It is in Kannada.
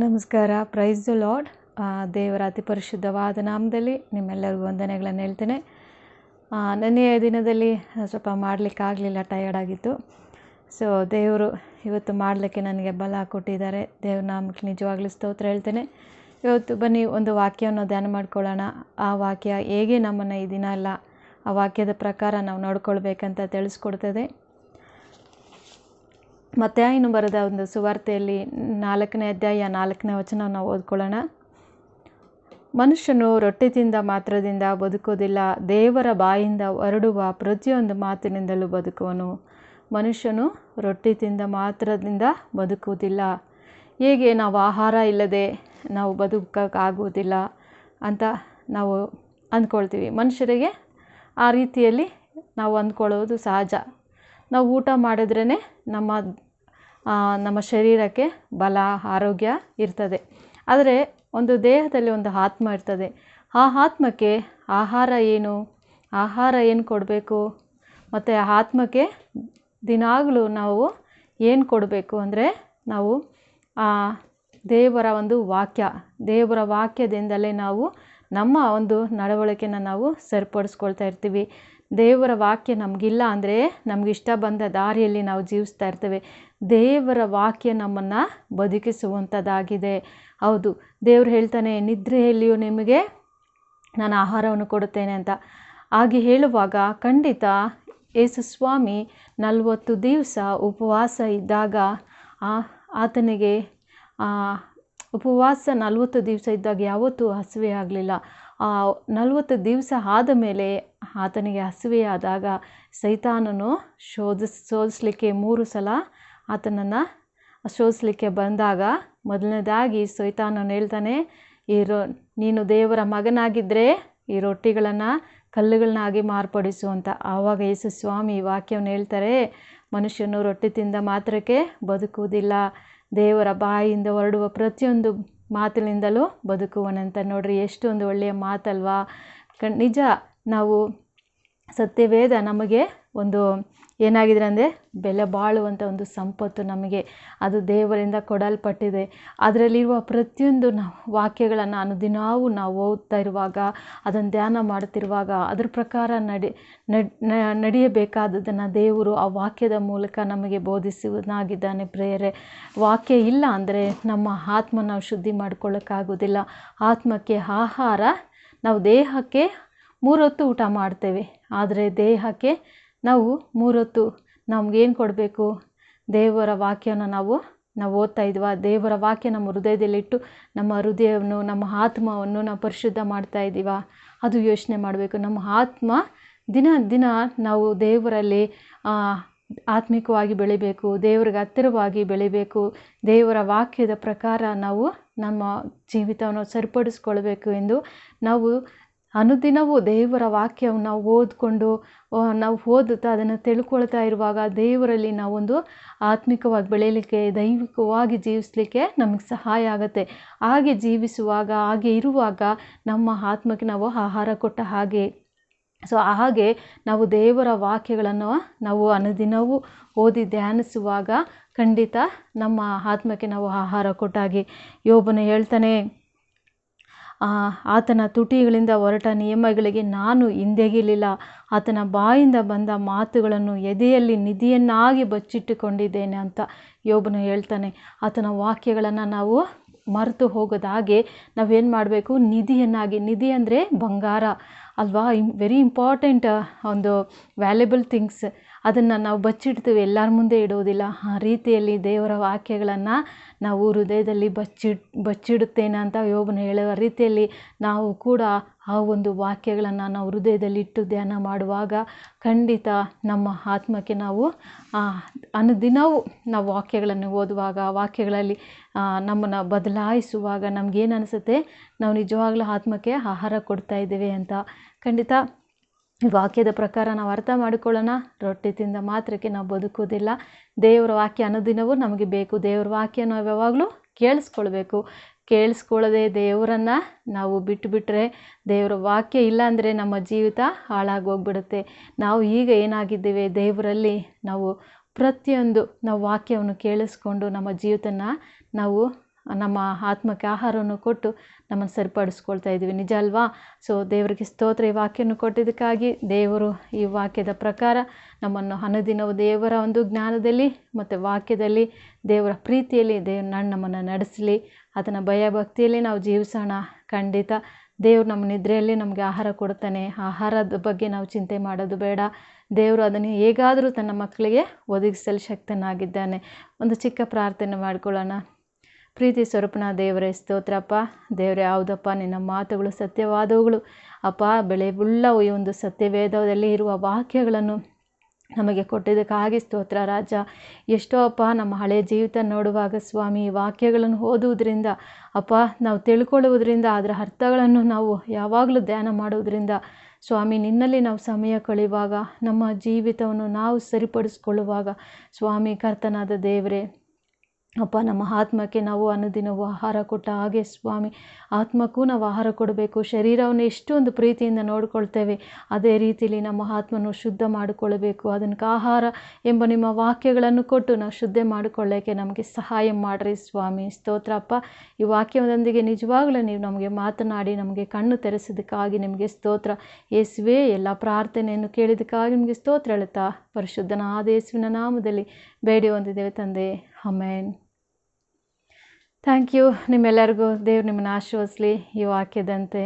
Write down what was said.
ನಮಸ್ಕಾರ. ಪ್ರೈಸ್ ದ ಲಾರ್ಡ್ ದೇವರ ಅತಿ ಪರಿಶುದ್ಧವಾದ ನಾಮದಲ್ಲಿ ನಿಮ್ಮೆಲ್ಲರಿಗೂ ವಂದನೆಗಳನ್ನು ಹೇಳ್ತೇನೆ. ನೆನೆಯ ದಿನದಲ್ಲಿ ಸ್ವಲ್ಪ ಮಾಡಲಿಕ್ಕಾಗಲಿಲ್ಲ ಟಯರ್ಡ್ ಆಗಿತ್ತು. ಸೊ ದೇವರು ಇವತ್ತು ಮಾಡಲಿಕ್ಕೆ ನನಗೆ ಬಲ ಕೊಟ್ಟಿದ್ದಾರೆ. ದೇವ್ರ ನಾಮಕ್ಕೆ ನಿಜವಾಗ್ಲೂ ಸ್ತೋತ್ರ ಹೇಳ್ತೇನೆ. ಇವತ್ತು ಬನ್ನಿ, ಒಂದು ವಾಕ್ಯವನ್ನು ಧ್ಯಾನ ಮಾಡ್ಕೊಳ್ಳೋಣ. ಆ ವಾಕ್ಯ ಹೇಗೆ ನಮ್ಮನ್ನು ಈ ದಿನ ಎಲ್ಲ ಆ ವಾಕ್ಯದ ಪ್ರಕಾರ ನಾವು ನೋಡ್ಕೊಳ್ಬೇಕಂತ ತಿಳಿಸ್ಕೊಡ್ತದೆ. ಮತ್ತೆ ಇನ್ನು ಬರೆದ ಒಂದು ಸುವಾರ್ತೆಯಲ್ಲಿ ನಾಲ್ಕನೇ ಅಧ್ಯಾಯ ನಾಲ್ಕನೇ ವಚನ ನಾವು ಓದ್ಕೊಳ್ಳೋಣ. ಮನುಷ್ಯನು ರೊಟ್ಟಿ ತಿಂದ ಮಾತ್ರದಿಂದ ಬದುಕೋದಿಲ್ಲ ದೇವರ ಬಾಯಿಂದ ಹೊರಡುವ ಪ್ರತಿಯೊಂದು ಮಾತಿನಿಂದಲೂ ಬದುಕುವನು. ಮನುಷ್ಯನು ರೊಟ್ಟಿ ತಿಂದ ಮಾತ್ರದಿಂದ ಬದುಕುವುದಿಲ್ಲ. ಹೇಗೆ ನಾವು ಆಹಾರ ಇಲ್ಲದೆ ನಾವು ಬದುಕೋಕ್ಕಾಗುವುದಿಲ್ಲ ಅಂತ ನಾವು ಅಂದ್ಕೊಳ್ತೀವಿ. ಮನುಷ್ಯರಿಗೆ ಆ ರೀತಿಯಲ್ಲಿ ನಾವು ಅಂದ್ಕೊಳ್ಳೋದು ಸಹಜ. ನಾವು ಊಟ ಮಾಡಿದ್ರೇ ನಮ್ಮ ನಮ್ಮ ಶರೀರಕ್ಕೆ ಬಲ, ಆರೋಗ್ಯ ಇರ್ತದೆ. ಆದರೆ ಒಂದು ದೇಹದಲ್ಲಿ ಒಂದು ಆತ್ಮ ಇರ್ತದೆ. ಆ ಆತ್ಮಕ್ಕೆ ಆಹಾರ ಏನು? ಆಹಾರ ಏನು ಕೊಡಬೇಕು? ಮತ್ತು ಆತ್ಮಕ್ಕೆ ದಿನಾಗಲೂ ನಾವು ಏನು ಕೊಡಬೇಕು ಅಂದರೆ ನಾವು ದೇವರ ಒಂದು ವಾಕ್ಯ, ದೇವರ ವಾಕ್ಯದಿಂದಲೇ ನಾವು ನಮ್ಮ ಒಂದು ನಡವಳಿಕೆನ ನಾವು ಸರಿಪಡಿಸ್ಕೊಳ್ತಾ ಇರ್ತೀವಿ. ದೇವರ ವಾಕ್ಯ ನಮಗಿಲ್ಲ ಅಂದರೆ ನಮಗಿಷ್ಟ ಬಂದ ದಾರಿಯಲ್ಲಿ ನಾವು ಜೀವಿಸ್ತಾ ಇರ್ತೇವೆ. ದೇವರ ವಾಕ್ಯ ನಮ್ಮನ್ನು ಬದುಕಿಸುವಂಥದ್ದಾಗಿದೆ ಹೌದು, ದೇವ್ರು ಹೇಳ್ತಾನೆ, ನಿದ್ರೆಯಲ್ಲಿಯೂ ನಿಮಗೆ ನಾನು ಆಹಾರವನ್ನು ಕೊಡುತ್ತೇನೆ ಅಂತ. ಹಾಗೆ ಹೇಳುವಾಗ ಖಂಡಿತ ಯೇಸು ಸ್ವಾಮಿ ನಲವತ್ತು ದಿವಸ ಉಪವಾಸ ಇದ್ದಾಗ ಆತನಿಗೆ ಉಪವಾಸ ನಲವತ್ತು ದಿವಸ ಇದ್ದಾಗ ಯಾವತ್ತೂ ಹಸಿವೆ ಆಗಲಿಲ್ಲ. ನಲವತ್ತು ದಿವಸ ಆದ ಮೇಲೆ ಆತನಿಗೆ ಹಸಿವೆಯಾದಾಗ ಸೈತಾನನು ಶೋಧಿಸ್ ಶೋಧಿಸ್ಲಿಕ್ಕೆ ಮೂರು ಸಲ ಆತನನ್ನು ಶೋಧಿಸ್ಲಿಕ್ಕೆ ಬಂದಾಗ ಮೊದಲನೇದಾಗಿ ಸೈತಾನನು ಹೇಳ್ತಾನೆ ಈ ರೊ ನೀನು ದೇವರ ಮಗನಾಗಿದ್ದರೆ ಈ ರೊಟ್ಟಿಗಳನ್ನು ಕಲ್ಲುಗಳನ್ನಾಗಿ ಮಾರ್ಪಡಿಸು ಅಂತ. ಆವಾಗ ಯೇಸು ಸ್ವಾಮಿ ಈ ವಾಕ್ಯವನ್ನು ಹೇಳ್ತಾರೆ, ಮನುಷ್ಯನು ರೊಟ್ಟಿ ತಿಂದ ಮಾತ್ರಕ್ಕೆ ಬದುಕುವುದಿಲ್ಲ. ದೇವರ ಬಾಯಿಯಿಂದ ಹೊರಡುವ ಪ್ರತಿಯೊಂದು ಮಾತಿನಿಂದಲೂ ಬದುಕುವನಂತ ನೋಡ್ರಿ ಎಷ್ಟೊಂದು ಒಳ್ಳೆಯ ಮಾತಲ್ವಾ? ನಿಜ ನಾವು ಸತ್ಯವೇದ ನಮಗೆ ಒಂದು ಏನಾಗಿದೆ ಅಂದರೆ ಬೆಲೆ ಬಾಳುವಂಥ ಒಂದು ಸಂಪತ್ತು ನಮಗೆ. ಅದು ದೇವರಿಂದ ಕೊಡಲ್ಪಟ್ಟಿದೆ. ಅದರಲ್ಲಿರುವ ಪ್ರತಿಯೊಂದು ನಾವು ವಾಕ್ಯಗಳನ್ನು ಅನುದಿನವೂ ನಾವು ಓದ್ತಾ ಇರುವಾಗ, ಅದನ್ನು ಧ್ಯಾನ ಮಾಡ್ತಿರುವಾಗ ಅದ್ರ ಪ್ರಕಾರ ನಡಿ ನಡೆಯಬೇಕಾದದನ್ನು ದೇವರು ಆ ವಾಕ್ಯದ ಮೂಲಕ ನಮಗೆ ಬೋಧಿಸುವನಾಗಿದ್ದಾನೆ ಪ್ರೇಯರೆ. ವಾಕ್ಯ ಇಲ್ಲ ಅಂದರೆ ನಮ್ಮ ಆತ್ಮ ನಾವು ಶುದ್ಧಿ ಮಾಡ್ಕೊಳ್ಳೋಕ್ಕಾಗೋದಿಲ್ಲ ಆತ್ಮಕ್ಕೆ ಆಹಾರ, ನಾವು ದೇಹಕ್ಕೆ ಮೂರೊತ್ತು ಊಟ ಮಾಡ್ತೇವೆ. ಆದರೆ ದೇಹಕ್ಕೆ ನಾವು ಮೂರೊತ್ತು ನಮಗೇನು ಕೊಡಬೇಕು? ದೇವರ ವಾಕ್ಯನ ನಾವು ನಾವು ಓದ್ತಾ ಇದ್ವಾ? ದೇವರ ವಾಕ್ಯ ನಮ್ಮ ಹೃದಯದಲ್ಲಿಟ್ಟು ನಮ್ಮ ಹೃದಯವನ್ನು, ನಮ್ಮ ಆತ್ಮವನ್ನು ನಾವು ಪರಿಶುದ್ಧ ಮಾಡ್ತಾ ಇದ್ದೀವಾ? ಅದು ಯೋಚನೆ ಮಾಡಬೇಕು. ನಮ್ಮ ಆತ್ಮ ದಿನ ದಿನ ನಾವು ದೇವರಲ್ಲಿ ಆತ್ಮಿಕವಾಗಿ ಬೆಳಿಬೇಕು, ದೇವರಿಗೆ ಹತ್ತಿರವಾಗಿ ಬೆಳಿಬೇಕು. ದೇವರ ವಾಕ್ಯದ ಪ್ರಕಾರ ನಾವು ನಮ್ಮ ಜೀವಿತವನ್ನು ಸರಿಪಡಿಸ್ಕೊಳ್ಬೇಕು ಎಂದು ನಾವು ಅನುದಿನವೂ ದೇವರ ವಾಕ್ಯವನ್ನು ನಾವು ಓದಿಕೊಂಡು ನಾವು ಓದುತ್ತಾ ಅದನ್ನು ತಿಳ್ಕೊಳ್ತಾ ಇರುವಾಗ ದೇವರಲ್ಲಿ ನಾವೊಂದು ಆತ್ಮಿಕವಾಗಿ ಬೆಳೀಲಿಕ್ಕೆ ದೈವಿಕವಾಗಿ ಜೀವಿಸಲಿಕ್ಕೆ ನಮಗೆ ಸಹಾಯ ಆಗುತ್ತೆ. ಹಾಗೆ ಜೀವಿಸುವಾಗ, ಹಾಗೆ ಇರುವಾಗ ನಮ್ಮ ಆತ್ಮಕ್ಕೆ ನಾವು ಆಹಾರ ಕೊಟ್ಟ ಹಾಗೆ. ಸೊ, ಹಾಗೆ ನಾವು ದೇವರ ವಾಕ್ಯಗಳನ್ನು ನಾವು ಅನುದಿನವೂ ಓದಿ ಧ್ಯಾನಿಸುವಾಗ ಖಂಡಿತ ನಮ್ಮ ಆತ್ಮಕ್ಕೆ ನಾವು ಆಹಾರ ಕೊಟ್ಟಾಗಿ ಯೋಬನ ಹೇಳ್ತಾನೆ ಆತನ ತುಟಿಗಳಿಂದ ಹೊರಟ ನಿಯಮಗಳಿಗೆ ನಾನು ಹಿಂದೆಗಿಲಿಲ್ಲ ಆತನ ಬಾಯಿಂದ ಬಂದ ಮಾತುಗಳನ್ನು ಎದೆಯಲ್ಲಿ ನಿಧಿಯನ್ನಾಗಿ ಬಚ್ಚಿಟ್ಟುಕೊಂಡಿದ್ದೇನೆ ಅಂತ ಯೋಬನು ಹೇಳ್ತಾನೆ. ಆತನ ವಾಕ್ಯಗಳನ್ನು ನಾವು ಮರೆತು ಹೋಗೋದ ಹಾಗೆ ನಾವೇನು ಮಾಡಬೇಕು? ನಿಧಿಯನ್ನಾಗಿ, ನಿಧಿ ಅಂದರೆ ಬಂಗಾರ ಅಲ್ವಾ? ವೆರಿ ಇಂಪಾರ್ಟೆಂಟ್ ಒಂದು ವ್ಯಾಲ್ಯುಬಲ್ ಥಿಂಗ್ಸ್ ಅದನ್ನು ನಾವು ಬಚ್ಚಿಡ್ತೀವಿ, ಎಲ್ಲರ ಮುಂದೆ ಇಡೋದಿಲ್ಲ. ಆ ರೀತಿಯಲ್ಲಿ ದೇವರ ವಾಕ್ಯಗಳನ್ನು ನಾವು ಹೃದಯದಲ್ಲಿ ಬಚ್ಚಿಡ್, ಬಚ್ಚಿಡುತ್ತೇನೆ ಅಂತ ಯೋಬನು ಹೇಳುವ ರೀತಿಯಲ್ಲಿ ನಾವು ಕೂಡ ಆ ಒಂದು ವಾಕ್ಯಗಳನ್ನು ನಾವು ಹೃದಯದಲ್ಲಿ ಇಟ್ಟು ಧ್ಯಾನ ಮಾಡುವಾಗ ಖಂಡಿತ ನಮ್ಮ ಆತ್ಮಕ್ಕೆ ನಾವು ಅನುದಿನವೂ ನಾವು ವಾಕ್ಯಗಳನ್ನು ಓದುವಾಗ ವಾಕ್ಯಗಳಲ್ಲಿ ನಮ್ಮನ್ನು ಬದಲಾಯಿಸುವಾಗ ನಮಗೇನು ಅನಿಸುತ್ತೆ? ನಾವು ನಿಜವಾಗ್ಲೂ ಆತ್ಮಕ್ಕೆ ಆಹಾರ ಕೊಡ್ತಾ ಇದ್ದೇವೆ ಅಂತ ಖಂಡಿತ ವಾಕ್ಯದ ಪ್ರಕಾರ ನಾವು ಅರ್ಥ ಮಾಡಿಕೊಳ್ಳೋಣ. ರೊಟ್ಟಿ ತಿಂದ ಮಾತ್ರಕ್ಕೆ ನಾವು ಬದುಕೋದಿಲ್ಲ ದೇವರ ವಾಕ್ಯ ಅನುದಿನವೂ ನಮಗೆ ಬೇಕು. ದೇವರ ವಾಕ್ಯ ನಾವು ಯಾವಾಗಲೂ ಕೇಳಿಸ್ಕೊಳ್ಬೇಕು. ಕೇಳಿಸ್ಕೊಳ್ಳದೆ ದೇವರನ್ನು ನಾವು ಬಿಟ್ಟುಬಿಟ್ರೆ ದೇವರ ವಾಕ್ಯ ಇಲ್ಲಾಂದರೆ ನಮ್ಮ ಜೀವಿತ ಹಾಳಾಗೋಗ್ಬಿಡುತ್ತೆ ನಾವು ಈಗ ಏನಾಗಿದ್ದೇವೆ? ದೇವರಲ್ಲಿ ನಾವು ಪ್ರತಿಯೊಂದು ನಾವು ವಾಕ್ಯವನ್ನು ಕೇಳಿಸ್ಕೊಂಡು ನಮ್ಮ ಜೀವಿತನ ನಾವು ನಮ್ಮ ಆತ್ಮಕ್ಕೆ ಆಹಾರವನ್ನು ಕೊಟ್ಟು ನಮ್ಮನ್ನು ಸರಿಪಡಿಸ್ಕೊಳ್ತಾ ಇದ್ದೀವಿ. ನಿಜ ಅಲ್ವಾ? ಸೊ ದೇವರಿಗೆ ಸ್ತೋತ್ರ ಈ ವಾಕ್ಯವನ್ನು ಕೊಟ್ಟಿದ್ದಕ್ಕಾಗಿ ದೇವರು ಈ ವಾಕ್ಯದ ಪ್ರಕಾರ ನಮ್ಮನ್ನು ಹನದಿನವು ದೇವರ ಒಂದು ಜ್ಞಾನದಲ್ಲಿ ಮತ್ತು ವಾಕ್ಯದಲ್ಲಿ ದೇವರ ಪ್ರೀತಿಯಲ್ಲಿ ದೇವ್ರ ನಾನು ನಮ್ಮನ್ನು ನಡೆಸಲಿ. ಅದನ್ನು ಭಯ ಭಕ್ತಿಯಲ್ಲಿ ನಾವು ಜೀವಿಸೋಣ. ಖಂಡಿತ ದೇವ್ರು ನಮ್ಮ ನಿದ್ರೆಯಲ್ಲಿ ನಮಗೆ ಆಹಾರ ಕೊಡ್ತಾನೆ ಆಹಾರದ ಬಗ್ಗೆ ನಾವು ಚಿಂತೆ ಮಾಡೋದು ಬೇಡ. ದೇವರು ಅದನ್ನು ಹೇಗಾದರೂ ತನ್ನ ಮಕ್ಕಳಿಗೆ ಒದಗಿಸಲು ಶಕ್ತನಾಗಿದ್ದಾನೆ. ಒಂದು ಚಿಕ್ಕ ಪ್ರಾರ್ಥನೆ ಮಾಡ್ಕೊಳ್ಳೋಣ. ಪ್ರೀತಿ ಸ್ವರೂಪನ ದೇವರೇ, ಸ್ತೋತ್ರಪ್ಪ. ದೇವರೇ, ಹೌದಪ್ಪ, ನಿನ್ನ ಮಾತುಗಳು ಸತ್ಯವಾದವುಗಳು. ಅಪ್ಪ, ಬೆಳೆ ಉಳ್ಳ ಈ ಒಂದು ಸತ್ಯವೇದದಲ್ಲಿ ಇರುವ ವಾಕ್ಯಗಳನ್ನು ನಮಗೆ ಕೊಟ್ಟಿದ್ದಕ್ಕಾಗಿ ಸ್ತೋತ್ರ. ರಾಜ, ಎಷ್ಟೋ ಅಪ್ಪ, ನಮ್ಮ ಹಳೆಯ ಜೀವಿತ ನೋಡುವಾಗ ಸ್ವಾಮಿ ವಾಕ್ಯಗಳನ್ನು ಓದುವುದರಿಂದ, ಅಪ್ಪ, ನಾವು ತಿಳ್ಕೊಳ್ಳುವುದರಿಂದ, ಅದರ ಅರ್ಥಗಳನ್ನು ನಾವು ಯಾವಾಗಲೂ ಧ್ಯಾನ ಮಾಡುವುದರಿಂದ, ಸ್ವಾಮಿ, ನಿನ್ನಲ್ಲಿ ನಾವು ಸಮಯ ಕಳೆಯುವಾಗ, ನಮ್ಮ ಜೀವಿತವನ್ನು ನಾವು ಸರಿಪಡಿಸ್ಕೊಳ್ಳುವಾಗ, ಸ್ವಾಮಿ, ಕರ್ತನಾದ ದೇವರೇ ಅಪ್ಪ, ನಮ್ಮ ಆತ್ಮಕ್ಕೆ ನಾವು ಅನುದಿನವೂ ಆಹಾರ ಕೊಟ್ಟ ಹಾಗೆ ಸ್ವಾಮಿ. ಆತ್ಮಕ್ಕೂ ನಾವು ಆಹಾರ ಕೊಡಬೇಕು. ಶರೀರವನ್ನು ಎಷ್ಟೊಂದು ಪ್ರೀತಿಯಿಂದ ನೋಡಿಕೊಳ್ತೇವೆ. ಅದೇ ರೀತಿಯಲ್ಲಿ ನಮ್ಮ ಆತ್ಮನು ಶುದ್ಧ ಮಾಡಿಕೊಳ್ಳಬೇಕು. ಅದಕ್ಕೆ ಆಹಾರ ಎಂಬ ನಿಮ್ಮ ವಾಕ್ಯಗಳನ್ನು ಕೊಟ್ಟು ನಾವು ಶುದ್ಧ ಮಾಡಿಕೊಳ್ಳೋಕ್ಕೆ ನಮಗೆ ಸಹಾಯ ಮಾಡಿರಿ ಸ್ವಾಮಿ. ಸ್ತೋತ್ರ ಅಪ್ಪ. ಈ ವಾಕ್ಯದೊಂದಿಗೆ ನಿಜವಾಗ್ಲೂ ನೀವು ನಮಗೆ ಮಾತನಾಡಿ ನಮಗೆ ಕಣ್ಣು ತೆರೆಸಿದ್ದಕ್ಕಾಗಿ ನಿಮಗೆ ಸ್ತೋತ್ರ. ಯೇಸುವೆ, ಎಲ್ಲ ಪ್ರಾರ್ಥನೆಯನ್ನು ಕೇಳಿದ್ದಕ್ಕಾಗಿ ನಿಮಗೆ ಸ್ತೋತ್ರ ಹೇಳುತ್ತಾ. ಪರಿಶುದ್ಧನಾದ ಯೇಸುವಿನ ನಾಮದಲ್ಲಿ ಬೇಡಿ ಹೊಂದಿದ್ದೇವೆ ತಂದೆ. ಅಮೇನ್ ಥ್ಯಾಂಕ್ ಯು ನಿಮ್ಮೆಲ್ಲರಿಗೂ ದೇವ್ರು ನಿಮ್ಮನ್ನು ಆಶೀರ್ವದಿಸಲಿ ಈ ವಾಕ್ಯದಂತೆ.